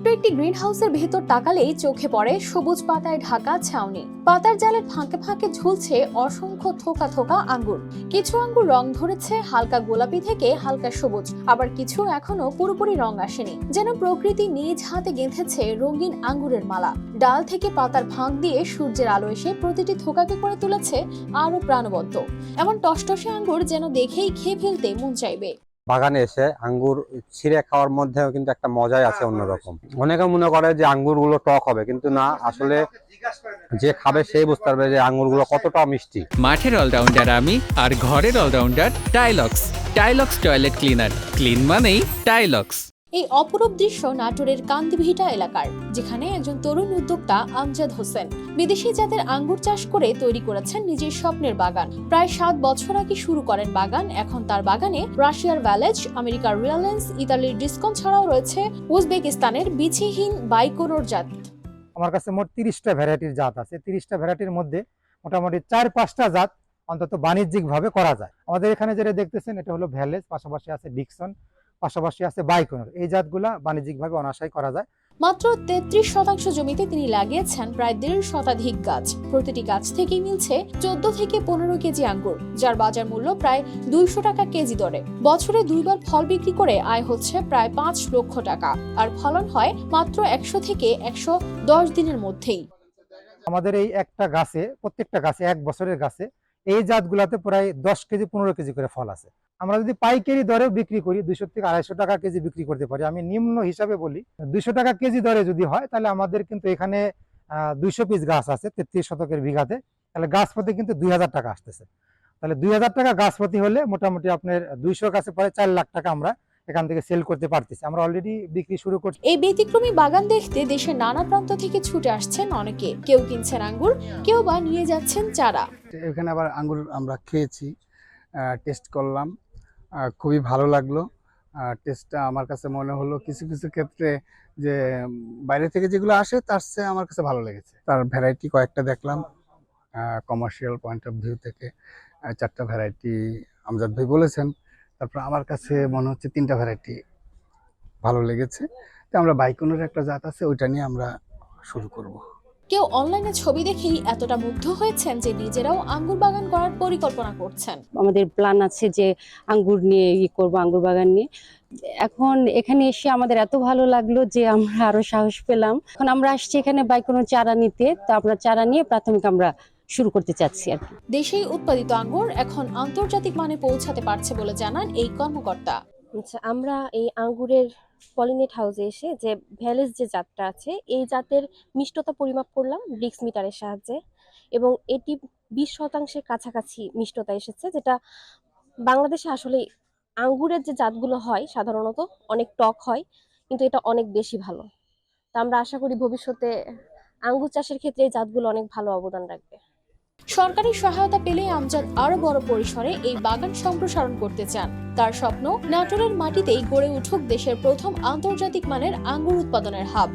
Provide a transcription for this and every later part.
ছোট্ট একটি গ্রিন হাউসের ভেতর তাকালেই চোখে পড়ে সবুজ পাতায় ঢাকা ছাউনি। পাতার জালের ফাঁকে ফাঁকে ঝুলছে অসংখ্য থোকা থোকা আঙ্গুর। কিছু আঙ্গুর রং ধরেছে, হালকা গোলাপি থেকে হালকা সবুজ। আবার কিছু এখনও পুরোপুরি রং আসেনি। যেন প্রকৃতি নিজ হাতে গেঁথেছে রঙিন আঙ্গুরের মালা। ডাল থেকে পাতার ফাঁক দিয়ে সূর্যের আলো এসে প্রতিটি থোকাকে করে তুলেছে আরও প্রাণবন্ত। এমন টসটসে আঙ্গুর যেন দেখেই খেয়ে ফেলতে মন চাইবে। বাগানে এসে আঙ্গুর ছিঁড়ে খাওয়ার মধ্যেও কিন্তু একটা মজাই আছে অন্যরকম। অনেকে মনে করে যে আঙ্গুরগুলো টক হবে, কিন্তু না, আসলে যে খাবে সেই বুঝতে পারবে যে আঙ্গুরগুলো কতটা মিষ্টি। মাঠের অলরাউন্ডার আমি আর ঘরের allrounder Tylox. Tylox toilet cleaner. Clean মানেই টাইলক্স। এই অপরূপ দৃশ্য নাটোরের কান্দিভিটা এলাকার, যেখানে একজন তরুণ উদ্যোক্তা আমজাদ হোসেন বিদেশি জাতের আঙ্গুর চাষ করে তৈরি করেছেন নিজের স্বপ্নের বাগান। প্রায় সাত বছর আগে শুরু করেন বাগান, এখন তার বাগানে রাশিয়ার ভ্যালেজ, আমেরিকার রিয়ালেন্স ইতালির ডিসকন ছাড়াও রয়েছে উজবেকিস্তানের বিচিহীন বাইকোনোর জাত। আমার কাছে মোট তিরিশটা ভ্যারাইটির জাত আছে। তিরিশটা ভ্যারাইটির মধ্যে মোটামুটি চার পাঁচটা জাত অন্তত বাণিজ্যিকভাবে করা যায়। আমাদের এখানে যেটা দেখতেছেন, এটা হলো ভ্যালেজ, পাশাপাশি আছে ডিকসন। পাশাপাশি আছে বাইকোনর। এই জাতগুলা বাণিজ্যিকভাবে অনাশাই করা যায়। মাত্র তেত্রিশ শতাংশ জমিতে তিনি লাগিয়েছেন প্রায় দেড় শতাধিক গাছ। প্রতিটি গাছ থেকেই মিলছে চোদ্দ থেকে পনেরো কেজি আঙ্গুর যার বাজার মূল্য প্রায় দুইশো টাকা কেজি দরে। বছরে দুইবার ফল বিক্রি করে আয় হচ্ছে প্রায় পাঁচ লক্ষ টাকা। আর ফলন হয় মাত্র একশো থেকে একশো দশ দিনের মধ্যেই। আমাদের এই একটা গাছে প্রত্যেকটা গাছে এক বছরের গাছে এই জাতগুলাতে প্রায় দশ কেজি, পনেরো কেজি করে ফল আছে। আমরা যদি পাইকারি দরেও বিক্রি করি, দুইশো থেকে আড়াইশো টাকা কেজি বিক্রি করতে পারি। আমি নিম্ন হিসাবে বলি, দুইশো টাকা কেজি দরে যদি হয়, তাহলে আমাদের কিন্তু এখানে দুইশো পিস গাছ আছে, তেত্রিশ শতকের বিঘাতে। তাহলে গাছ প্রতি কিন্তু দুই হাজার টাকা আসতেছে। তাহলে দুই হাজার টাকা গাছ প্রতি হলে মোটামুটি আপনার দুইশো কাছে পরে চার লাখ টাকা আমরা এখান থেকে সেল করতে পারতেছি। আমরা অলরেডি বিক্রি শুরু করছি। এই ব্যতিক্রমী বাগান দেখতে দেশের নানা প্রান্ত থেকে ছুটে আসছেন অনেকে। কেউ কিনছেন আঙ্গুর কেউ বা নিয়ে যাচ্ছেন চারা। এখানে আবার আঙ্গুর আমরা খেয়েছি টেস্ট করলাম খুবই ভালো লাগল। টেস্টটা আমার কাছে মনে হলো কিছু কিছু ক্ষেত্রে যে বাইরে থেকে যেগুলো আসে তার চেয়ে আমার কাছে ভালো লেগেছে। তার ভ্যারাইটি কয়েকটা দেখলাম কমার্শিয়াল পয়েন্ট অফ ভিউ থেকে চারটা ভ্যারাইটি আমজাদ ভাই বলেছেন। তারপর আমার কাছে মনে হচ্ছে তিনটা ভ্যারাইটি ভালো লেগেছে। তো আমরা বাইকনের একটা জাত আছে ওইটা নিয়ে আমরা শুরু করব। কেউ অনলাইনে ছবি দেখেই এতটা মুগ্ধ হয়েছেন যে নিজেরাও আঙ্গুর বাগান করার পরিকল্পনা করছেন। আমাদের প্ল্যান আছে যে আঙ্গুর নিয়ে ই করব আঙ্গুর বাগান নিয়ে। এখন এখানে এসে আমাদের এত ভালো লাগল যে আমরা আরও সাহস পেলাম। এখন আমরা আসছি এখানে বাই কোনো চারা নিতে। তো আমরা চারা নিয়ে প্রাথমিক আমরা শুরু করতে চাচ্ছি আর কি। দেশেই উৎপাদিত আঙ্গুর এখন আন্তর্জাতিক মানে পৌঁছাতে পারছে বলে জানান এই কর্মকর্তা। আচ্ছা আমরা এই আঙ্গুরের পলিনেট হাউসে এসে যে ভ্যালেস যে জাতটা আছে এই জাতের মিষ্টতা পরিমাপ করলাম ব্রিক্স মিটারের সাহায্যে এবং এটি বিশ শতাংশের কাছাকাছি মিষ্টতা এসেছে যেটা বাংলাদেশে আসলে আঙ্গুরের যে জাতগুলো হয় সাধারণত অনেক টক হয় কিন্তু এটা অনেক বেশি ভালো। তা আমরা আশা করি ভবিষ্যতে আঙ্গুর চাষের ক্ষেত্রে এই জাতগুলো অনেক ভালো অবদান রাখবে। সরকারি সহায়তা পেলে আমজাদ আরও বড় পরিসরে এই বাগান সম্প্রসারণ করতে চান। তার স্বপ্ন, নাটোরের মাটিতেই গড়ে উঠুক দেশের প্রথম আন্তর্জাতিক মানের আঙ্গুর উৎপাদনের হাব।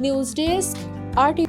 News desk RT